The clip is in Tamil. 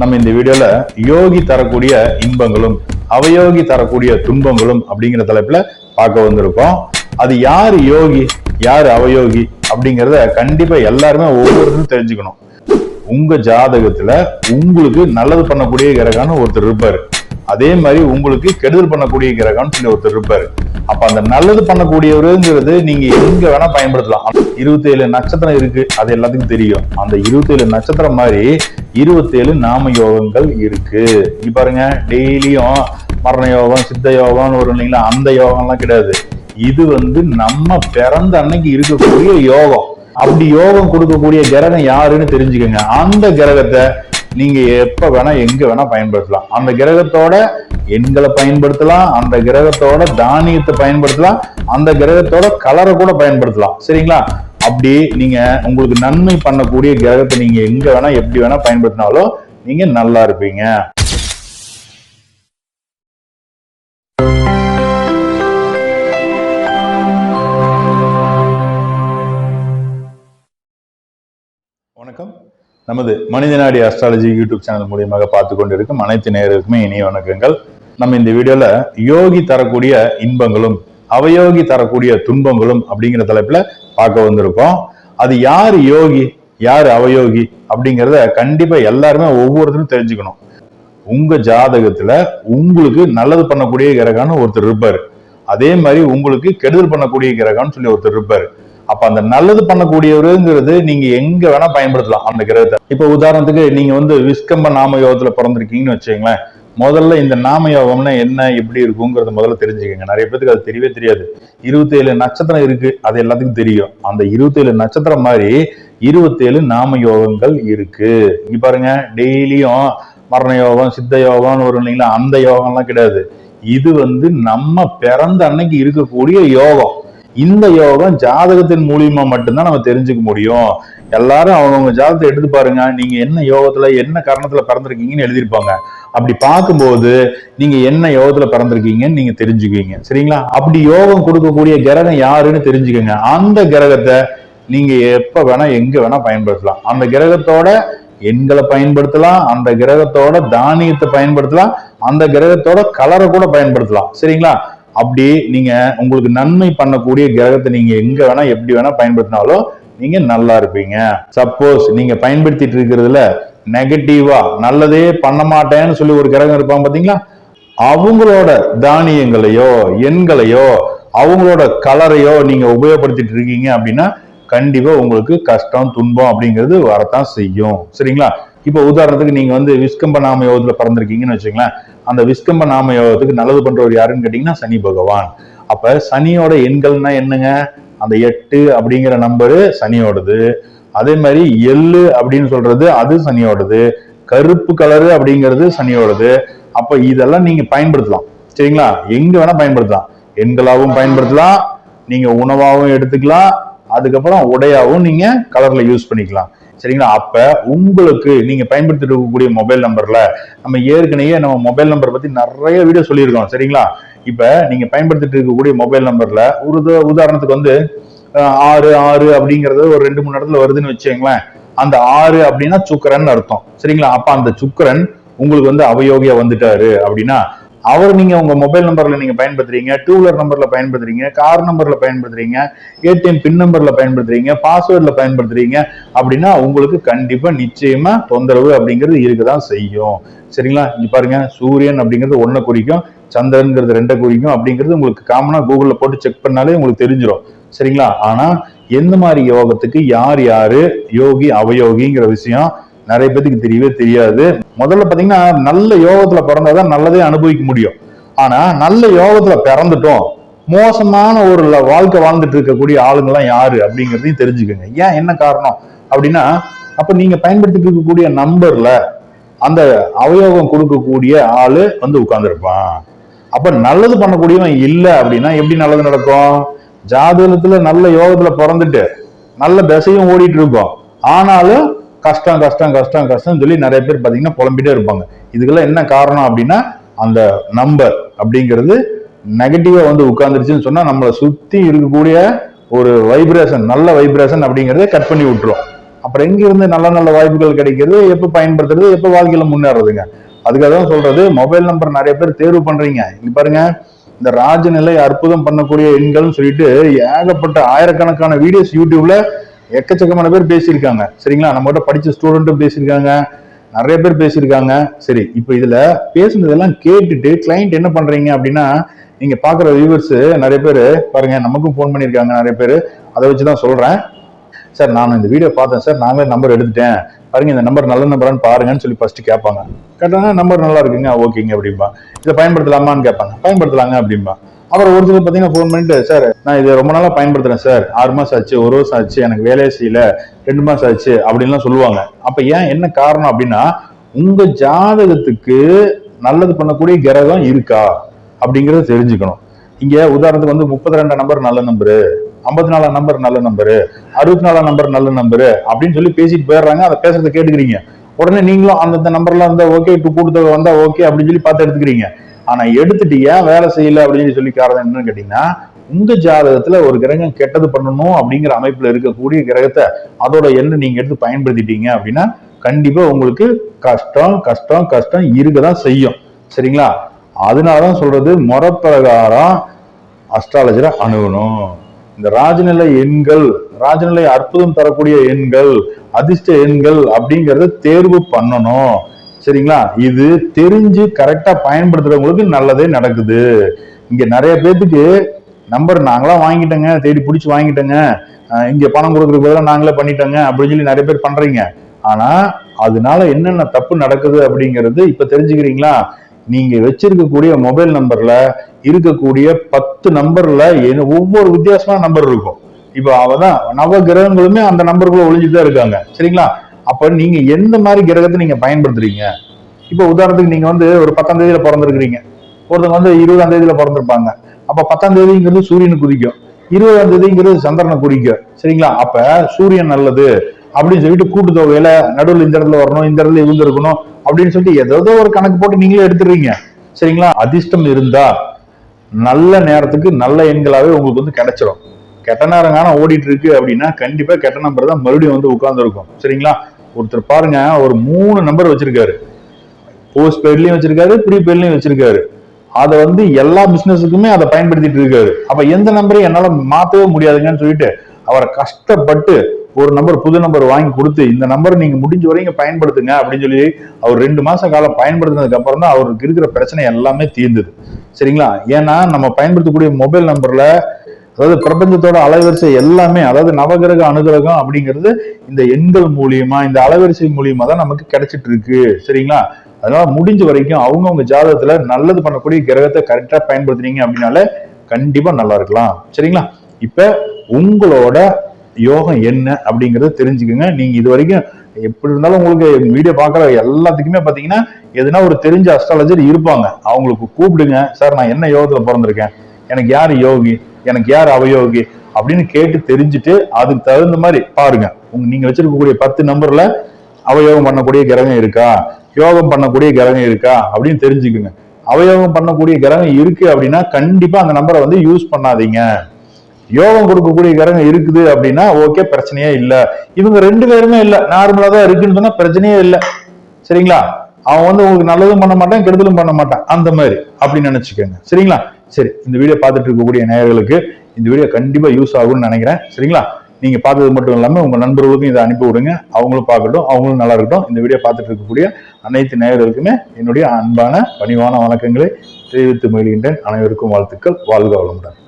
நம்ம இந்த வீடியோல யோகி தரக்கூடிய இன்பங்களும் அவயோகி தரக்கூடிய துன்பங்களும் அப்படிங்கிற தலைப்புல பார்க்க வந்திருக்கோம். அது யாரு யோகி யாரு அவயோகி அப்படிங்கறத கண்டிப்பா எல்லாருமே ஒவ்வொருத்தரும் தெரிஞ்சுக்கணும். உங்க ஜாதகத்துல உங்களுக்கு நல்லது பண்ணக்கூடிய கிரகான்னு ஒருத்தர் இருப்பாரு. அதே மாதிரி உங்களுக்கு கெடுதல் பண்ணக்கூடிய கிரகான்னு சொல்லி ஒருத்தர் இருப்பாரு. அப்ப அந்த நல்லது பண்ணக்கூடியவருங்கிறது நீங்க எங்க வேணா பயன்படுத்தலாம். இருபத்தி ஏழு நட்சத்திரம் இருக்கு அது எல்லாத்துக்கும் தெரியும். அந்த இருபத்தி ஏழு நட்சத்திரம் மாதிரி இருபத்தேழு நாம யோகங்கள் இருக்கு. நீ பாருங்க டெய்லியும் மரண யோகம் சித்த யோகம்னு வரும் இல்லைங்களா? அந்த யோகம்லாம் கிடையாது. இது வந்து நம்ம பிறந்த அன்னைக்கு இருக்கக்கூடிய யோகம். அப்படி யோகம் கொடுக்கக்கூடிய கிரகம் யாருன்னு தெரிஞ்சுக்கோங்க. அந்த கிரகத்தை நீங்க எப்ப வேணா எங்க வேணா பயன்படுத்தலாம். அந்த கிரகத்தோட எண்களை பயன்படுத்தலாம். அந்த கிரகத்தோட தானியத்தை பயன்படுத்தலாம். அந்த கிரகத்தோட கலரை கூட பயன்படுத்தலாம். சரிங்களா? அப்படி நீங்க உங்களுக்கு நன்மை பண்ணக்கூடிய கிரகத்தை நீங்க எங்க வேணா எப்படி வேணா பயன்படுத்தினாலும் நீங்க நல்லா இருப்பீங்க. வணக்கம். நமது மனிதநாடி அஸ்ட்ராலஜி யூடியூப் சேனல் மூலியமாக பார்த்து கொண்டிருக்கும் அனைத்து நேருக்குமே இனிய வணக்கங்கள். நம்ம இந்த வீடியோல யோகி தரக்கூடிய இன்பங்களும் அவயோகி தரக்கூடிய துன்பங்களும் அப்படிங்கிற தலைப்புல பார்க்க வந்திருக்கோம். அது யார் யோகி? யார் அவயோகி? அப்படிங்கிறத கண்டிப்பா எல்லாருமே ஒவ்வொருத்தரும் தெரிஞ்சுக்கணும். உங்க ஜாதகத்துல உங்களுக்கு நல்லது பண்ணக்கூடிய கிரகான்னு ஒருத்தர் இருப்பாரு. அதே மாதிரி உங்களுக்கு கெடுதல் பண்ணக்கூடிய கிரகான்னு சொல்லி ஒருத்தர் இருப்பாரு. அப்ப அந்த நல்லது பண்ணக்கூடியவருங்கிறது நீங்க எங்க வேணா பயன்படுத்தலாம் அந்த கிரகத்தை. இப்ப உதாரணத்துக்கு நீங்க வந்து விஸ்கம்ப நாம யோகத்துல பிறந்திருக்கீங்கன்னு வச்சுங்களேன் முதல்ல இந்த நாம யோகம்னா என்ன எப்படி இருக்குங்கிறத முதல்ல தெரிஞ்சுக்கோங்க. நிறைய பேருக்கு அது தெரியவே தெரியாது. இருபத்தேழு நட்சத்திரம் இருக்கு அது எல்லாத்துக்கும் தெரியும். அந்த இருபத்தேழு நட்சத்திரம் மாதிரி இருபத்தேழு நாம யோகங்கள் இருக்கு. இங்க பாருங்க டெய்லியும் மரண யோகம் சித்த யோகம்னு வரும் இல்லைங்களா? அந்த யோகம்லாம் கிடையாது. இது வந்து நம்ம பிறந்த அன்னைக்கு இருக்கக்கூடிய யோகம். இந்த யோகம் ஜாதகத்தின் மூலியமா மட்டும்தான் நம்ம தெரிஞ்சுக்க முடியும். எல்லாரும் அவங்கவுங்க ஜாதகத்தை எடுத்து பாருங்க. நீங்க என்ன யோகத்துல என்ன கரணத்துல பிறந்திருக்கீங்கன்னு எழுதியிருப்பாங்க. அப்படி பார்க்கும்போது நீங்க என்ன யோகத்துல பிறந்திருக்கீங்கன்னு நீங்க தெரிஞ்சுக்குவீங்க. சரிங்களா? அப்படி யோகம் கொடுக்கக்கூடிய கிரகம் யாருன்னு தெரிஞ்சுக்கோங்க. அந்த கிரகத்தை நீங்க எப்ப வேணா எங்க வேணா பயன்படுத்தலாம். அந்த கிரகத்தோட எண்களை பயன்படுத்தலாம். அந்த கிரகத்தோட தானியத்தை பயன்படுத்தலாம். அந்த கிரகத்தோட கலரை கூட பயன்படுத்தலாம். சரிங்களா? அப்படி நீங்க உங்களுக்கு நன்மை பண்ணக்கூடிய கிரகத்தை நீங்க எங்க வேணா எப்படி வேணா பயன்படுத்தினாலும் நீங்க நல்லா இருப்பீங்க. சப்போஸ் நீங்க பயன்படுத்திட்டு இருக்கிறதுல நெகட்டிவா நல்லதே பண்ண மாட்டேன்னு சொல்லி ஒரு கிரகம் இருப்பான் பாத்தீங்களா? அவங்களோட தானியங்களையோ எண்களையோ அவங்களோட கலரையோ நீங்க உபயோகப்படுத்திட்டு இருக்கீங்க அப்படின்னா கண்டிப்பா உங்களுக்கு கஷ்டம் துன்பம் அப்படிங்கிறது வரத்தான் செய்யும். சரிங்களா? இப்போ உதாரணத்துக்கு நீங்க வந்து விஸ்கம்ப நாம யோகத்துல பிறந்திருக்கீங்கன்னு வச்சுங்களேன் அந்த விஸ்கம்ப நாம யோகத்துக்கு நல்லது பண்றவர் யாருன்னு கேட்டீங்கன்னா சனி பகவான். அப்ப சனியோட எண்கள்னா என்னங்க? அந்த எட்டு அப்படிங்கிற நம்பரு சனியோடது. அதே மாதிரி எள்ளு அப்படின்னு சொல்றது அது சனியோடது. கருப்பு கலரு அப்படிங்கிறது சனியோடது. அப்ப இதெல்லாம் நீங்க பயன்படுத்தலாம். சரிங்களா? எங்க வேணா பயன்படுத்தலாம். எண்களாகவும் பயன்படுத்தலாம். நீங்க உணவாகவும் எடுத்துக்கலாம். அதுக்கப்புறம் உடையாவும் நீங்க கலர்ல யூஸ் பண்ணிக்கலாம். சரிங்களா? அப்ப உங்களுக்கு நீங்க பயன்படுத்திட்டு இருக்கக்கூடிய மொபைல் நம்பர்ல நம்ம ஏற்கனவே நம்ம மொபைல் நம்பர் பத்தி நிறைய வீடியோ சொல்லியிருக்கோம். சரிங்களா? இப்ப நீங்க பயன்படுத்திட்டு இருக்கக்கூடிய மொபைல் நம்பர்ல ஒரு உதாரணத்துக்கு வந்து ஆறு ஆறு அப்படிங்கறது ஒரு ரெண்டு மூணு இடத்துல வருதுன்னு வச்சுக்கோங்களேன். அந்த ஆறு அப்படின்னா சுக்கரன் அர்த்தம். சரிங்களா? அப்ப அந்த சுக்கரன் உங்களுக்கு வந்து அவயோகியா வந்துட்டாரு அப்படின்னா அவர் நீங்க உங்க மொபைல் நம்பர்ல நீங்க பயன்படுத்துறீங்க டூ வீலர் நம்பர்ல பயன்படுத்துறீங்க கார் நம்பர்ல பயன்படுத்துறீங்க ஏடிஎம் பின் நம்பர்ல பயன்படுத்துறீங்க பாஸ்வேர்ட்ல பயன்படுத்துறீங்க அப்படின்னா உங்களுக்கு கண்டிப்பா நிச்சயமா தொந்தரவு அப்படிங்கிறது இருக்குதான் செய்யும். சரிங்களா? இங்க பாருங்க சூரியன் அப்படிங்கிறது ஒன்றை குறிக்கும் சந்திரன்ங்கிறது ரெண்டை குறிக்கும் அப்படிங்கிறது உங்களுக்கு காமனா கூகுள்ல போட்டு செக் பண்ணாலே உங்களுக்கு தெரிஞ்சிடும் சரிங்களா? ஆனா எந்த மாதிரி யோகத்துக்கு யார் யாரு யோகி அவயோகிங்கிற விஷயம் நிறைய பேத்துக்கு தெரியவே தெரியாது. முதல்ல பாத்தீங்கன்னா நல்ல யோகத்துல பிறந்தாதான் நல்லதே அனுபவிக்க முடியும். ஆனா நல்ல யோகத்துல பிறந்துட்டோம். மோசமான ஒரு வாழ்க்கை வாழ்ந்துட்டு இருக்கக்கூடிய ஆளுங்கெல்லாம் யாரு அப்படிங்கிறதையும் தெரிஞ்சுக்கோங்க. ஏன் என்ன காரணம் அப்படின்னா அப்ப நீங்க பயன்படுத்திட்டு இருக்கக்கூடிய நம்பர்ல அந்த அவயோகம் கொடுக்கக்கூடிய ஆளு வந்து உட்கார்ந்துருப்பான். அப்ப நல்லது பண்ணக்கூடியவன் இல்லை அப்படின்னா எப்படி நல்லது நடக்கும்? ஜாதகத்துல நல்ல யோகத்துல பிறந்துட்டு நல்ல திசையும் ஓடிட்டு இருக்கும். ஆனாலும் கஷ்டம் கஷ்டம் கஷ்டம் கஷ்டம் சொல்லி நிறைய பேர் பார்த்தீங்கன்னா புலம்பிட்டே இருப்பாங்க. இதுக்கெல்லாம் என்ன காரணம் அப்படின்னா அந்த நம்பர் அப்படிங்கிறது நெகட்டிவா வந்து உட்கார்ந்துருச்சுன்னு சொன்னா நம்மளை சுத்தி இருக்கக்கூடிய ஒரு வைப்ரேஷன் நல்ல வைப்ரேஷன் அப்படிங்கறத கட் பண்ணி விட்டுரும். அப்புறம் எங்க இருந்து நல்ல நல்ல வாய்ப்புகள் கிடைக்கிறது எப்ப பயன்படுத்துறது எப்ப வாழ்க்கையில முன்னேறதுங்க? அதுக்காக தான் சொல்றது மொபைல் நம்பர் நிறைய பேர் தேர்வு பண்றீங்க. இங்க பாருங்க இந்த ராஜநிலை அற்புதம் பண்ணக்கூடிய எண்கள்னு சொல்லிட்டு ஏகப்பட்ட ஆயிரக்கணக்கான வீடியோஸ் யூடியூப்ல எக்கச்சக்கமான பேர் பேசியிருக்காங்க. சரிங்களா? நம்மகிட்ட படித்த படிச்ச ஸ்டூடெண்ட்டும் பேசியிருக்காங்க. நிறைய பேர் பேசியிருக்காங்க. சரி இப்போ இதுல பேசுனதெல்லாம் கேட்டுட்டு கிளைண்ட் என்ன பண்றீங்க அப்படின்னா நீங்க பாக்குற வியூவர்ஸ் நிறைய பேர் பாருங்க நமக்கும் ஃபோன் பண்ணியிருக்காங்க நிறைய பேர். அதை வச்சு தான் சொல்றேன். சார் நான் இந்த வீடியோ பார்த்தேன் சார் நாங்களே நம்பர் எடுத்துட்டேன். பாருங்க இந்த நம்பர் நல்ல நம்பரான்னு பாருங்கன்னு சொல்லி ஃபர்ஸ்ட் கேட்பாங்க. கேட்டாங்க நம்பர் நல்லா இருக்குங்க ஓகேங்க அப்படிம்பா. இதை பயன்படுத்தலாமான்னு கேட்பாங்க. பயன்படுத்தலாங்க அப்படிம்பா. அப்புறம் ஒரு சிலர் பார்த்தீங்கன்னா ஃபோன் பண்ணிட்டு சார் நான் இதை ரொம்ப நாளாக பயன்படுத்துறேன் சார். ஆறு மாசம் ஆச்சு ஒரு வருஷம் ஆச்சு எனக்கு வேலையே செய்யல. ரெண்டு மாசம் ஆச்சு அப்படின்லாம் சொல்லுவாங்க. அப்ப ஏன் என்ன காரணம் அப்படின்னா உங்க ஜாதகத்துக்கு நல்லது பண்ணக்கூடிய கிரகம் இருக்கா அப்படிங்கறத தெரிஞ்சுக்கணும். இங்க உதாரணத்துக்கு வந்து முப்பத்தி ரெண்டாம் நம்பர் நல்ல நம்பரு ஐம்பத்தி நாலாம் நம்பர் நல்ல நம்பரு அறுபத்தி நாலாம் நம்பர் நல்ல நம்பரு அப்படின்னு சொல்லி பேசிட்டு போயிடுறாங்க. அதை பேசுறதை கேட்டுக்கிறீங்க. உடனே நீங்களும் அந்தந்த நம்பர்லாம் இருந்தா ஓகே இப்போ கூடுதல் வந்தா ஓகே அப்படின்னு சொல்லி பார்த்து எடுத்துக்கிறீங்க. ஆனா எடுத்துட்டு ஏன் வேலை செய்யல அப்படின்னு சொல்லி காரணம் என்னன்னு கேட்டீங்கன்னா உங்க ஜாதகத்துல ஒரு கிரகம் கெட்டது பண்ணணும் அப்படிங்கிற அமைப்புல இருக்கக்கூடிய கிரகத்தை அதோட எண்ணெய் நீங்க எடுத்து பயன்படுத்திட்டீங்க அப்படின்னா கண்டிப்பா உங்களுக்கு கஷ்டம் கஷ்டம் கஷ்டம் இருக்கதான் செய்யும். சரிங்களா? அதனாலதான் சொல்றது முறப்பிரகாரம் அஸ்ட்ராலஜரை அணுகணும். இந்த ராஜநிலை எண்கள் ராஜநிலை அற்புதம் தரக்கூடிய எண்கள் அதிர்ஷ்ட எண்கள் அப்படிங்கறத தேர்வு பண்ணணும். சரிங்களா? இது தெரிஞ்சு கரெக்டா பயன்படுத்துறவங்களுக்கு நல்லதே நடக்குது. இங்க நிறைய பேத்துக்கு நம்பர் நாங்களாம் வாங்கிட்டோங்க தேடி பிடிச்சி வாங்கிட்டோங்க. இங்க பணம் கொடுக்கறதுக்கு பதிலாக நாங்களே பண்ணிட்டோங்க அப்படின்னு சொல்லி நிறைய பேர் பண்றீங்க. ஆனா அதனால என்னென்ன தப்பு நடக்குது அப்படிங்கிறது இப்ப தெரிஞ்சுக்கிறீங்களா? நீங்க வச்சிருக்கக்கூடிய மொபைல் நம்பர்ல இருக்கக்கூடிய பத்து நம்பர்ல என்ன- ஒவ்வொரு வித்தியாசமான நம்பர் இருக்கும். இப்போ அவதான் நவ கிரகங்களுமே அந்த நம்பருக்குள்ள ஒளிஞ்சுட்டு தான் இருக்காங்க. சரிங்களா? அப்ப நீங்க எந்த மாதிரி கிரகத்தை நீங்க பயன்படுத்துறீங்க? இப்போ உதாரணத்துக்கு நீங்க வந்து ஒரு பத்தாம் தேதியில பிறந்திருக்கிறீங்க. ஒருத்தவங்க வந்து இருபதாம் தேதியில பிறந்திருப்பாங்க. அப்ப பத்தாம் தேதிங்கிறது சூரியனுக்கு குறிக்கும். இருபதாம் தேதிங்கிறது சந்திரனை குறிக்கும். சரிங்களா? அப்ப சூரியன் நல்லது அப்படின்னு சொல்லிட்டு கூட்டு தொகையில நடுவில் இந்த இடத்துல வரணும் இந்த இடத்துல இவங்க இருக்கணும் அப்படின்னு சொல்லிட்டு ஏதோ ஒரு கணக்கு போட்டு நீங்களே எடுத்துடுறீங்க. சரிங்களா? அதிர்ஷ்டம் இருந்தா நல்ல நேரத்துக்கு நல்ல எண்களாவே உங்களுக்கு வந்து கிடைச்சிடும் கெட்ட நேரம் காண ஓடிட்டு இருக்கு அப்படின்னா கண்டிப்பா கெட்ட நம்பர் தான் மறுபடியும் வந்து உட்கார்ந்துருக்கும். சரிங்களா? ஒருத்தர் பாருங்க ஒரு மூணு நம்பர் வச்சிருக்காரு. போஸ்ட் பெய்ட்லயும் வச்சிருக்காரு ப்ரீ பெய்ட்லயும் வச்சிருக்காரு. அதை வந்து எல்லா பிசினஸுக்குமே அதை பயன்படுத்திட்டு இருக்காரு. அப்ப எந்த நம்பரையும் என்னால மாத்தவே முடியாதுங்கன்னு சொல்லிட்டு அவரை கஷ்டப்பட்டு ஒரு நம்பர் புது நம்பர் வாங்கி கொடுத்து இந்த நம்பர் நீங்க முடிஞ்ச வரைக்கும் பயன்படுத்துங்க அப்படின்னு சொல்லி அவர் ரெண்டு மாச காலம் பயன்படுத்தினதுக்கு அப்புறம் தான் அவருக்கு இருக்கிற பிரச்சனை எல்லாமே தீர்ந்தது. சரிங்களா? ஏன்னா நம்ம பயன்படுத்தக்கூடிய மொபைல் நம்பர்ல அதாவது பிரபஞ்சத்தோட அலைவரிசை எல்லாமே அதாவது நவகிரக அனுகிரகம் அப்படிங்கிறது இந்த எண்கள் மூலியமா இந்த அலைவரிசை மூலியமா தான் நமக்கு கிடைச்சிட்டு இருக்கு சரிங்களா? அதனால முடிஞ்ச வரைக்கும் அவங்கவுங்க ஜாதகத்துல நல்லது பண்ணக்கூடிய கிரகத்தை கரெக்டா பயன்படுத்துனீங்க அப்படின்னால கண்டிப்பா நல்லா இருக்கலாம். சரிங்களா? இப்ப உங்களோட யோகம் என்ன அப்படிங்கறத தெரிஞ்சுக்கோங்க. நீங்க இது வரைக்கும் எப்படி இருந்தாலும் உங்களுக்கு வீடியோ பார்க்குற எல்லாத்துக்குமே பாத்தீங்கன்னா எதுனா ஒரு தெரிஞ்ச அஸ்ட்ராலஜர் இருப்பாங்க. அவங்களுக்கு கூப்பிடுங்க சார் நான் என்ன யோகத்துல பிறந்திருக்கேன்? எனக்கு யார் யோகி? எனக்கு யார் அவயோகி? அப்படின்னு கேட்டு தெரிஞ்சுட்டு அதுக்கு தகுந்த மாதிரி பாருங்க. உங்க நீங்க வச்சிருக்கக்கூடிய பத்து நம்பர்ல அவயோகம் பண்ணக்கூடிய கிரகம் இருக்கா? யோகம் பண்ணக்கூடிய கிரகம் இருக்கா? அப்படின்னு தெரிஞ்சுக்குங்க. அவயோகம் பண்ணக்கூடிய கிரகம் இருக்கு அப்படின்னா கண்டிப்பா அந்த நம்பரை வந்து யூஸ் பண்ணாதீங்க. யோகம் கொடுக்கக்கூடிய கிரகம் இருக்குது அப்படின்னா ஓகே பிரச்சனையே இல்லை. இவங்க ரெண்டு பேருமே இல்லை. நார்மலா தான் இருக்குன்னு சொன்னா பிரச்சனையே இல்லை. சரிங்களா? அவன் வந்து உங்களுக்கு நல்லதும் பண்ண மாட்டான் கெடுதலும் பண்ண மாட்டான் அந்த மாதிரி. அப்படின்னு நினைச்சுக்கோங்க. சரிங்களா? சரி இந்த வீடியோ பார்த்துட்டு இருக்கக்கூடிய நேயர்களுக்கு இந்த வீடியோ கண்டிப்பாக யூஸ் ஆகும்னு நினைக்கிறேன். சரிங்களா? நீங்கள் பார்த்தது மட்டும் இல்லாமல் உங்கள் நண்பர்களுக்கும் இதை அனுப்பி விடுங்க. அவங்களும் பார்க்கட்டும் அவங்களும் நல்லா இருக்கட்டும். இந்த வீடியோ பார்த்துட்டு இருக்கக்கூடிய அனைத்து நேயர்களுக்குமே என்னுடைய அன்பான பணிவான வணக்கங்களை தெரிவித்து மகிழ்கின்றேன். அனைவருக்கும் வாழ்த்துக்கள். வாழ்க வளமுடன்.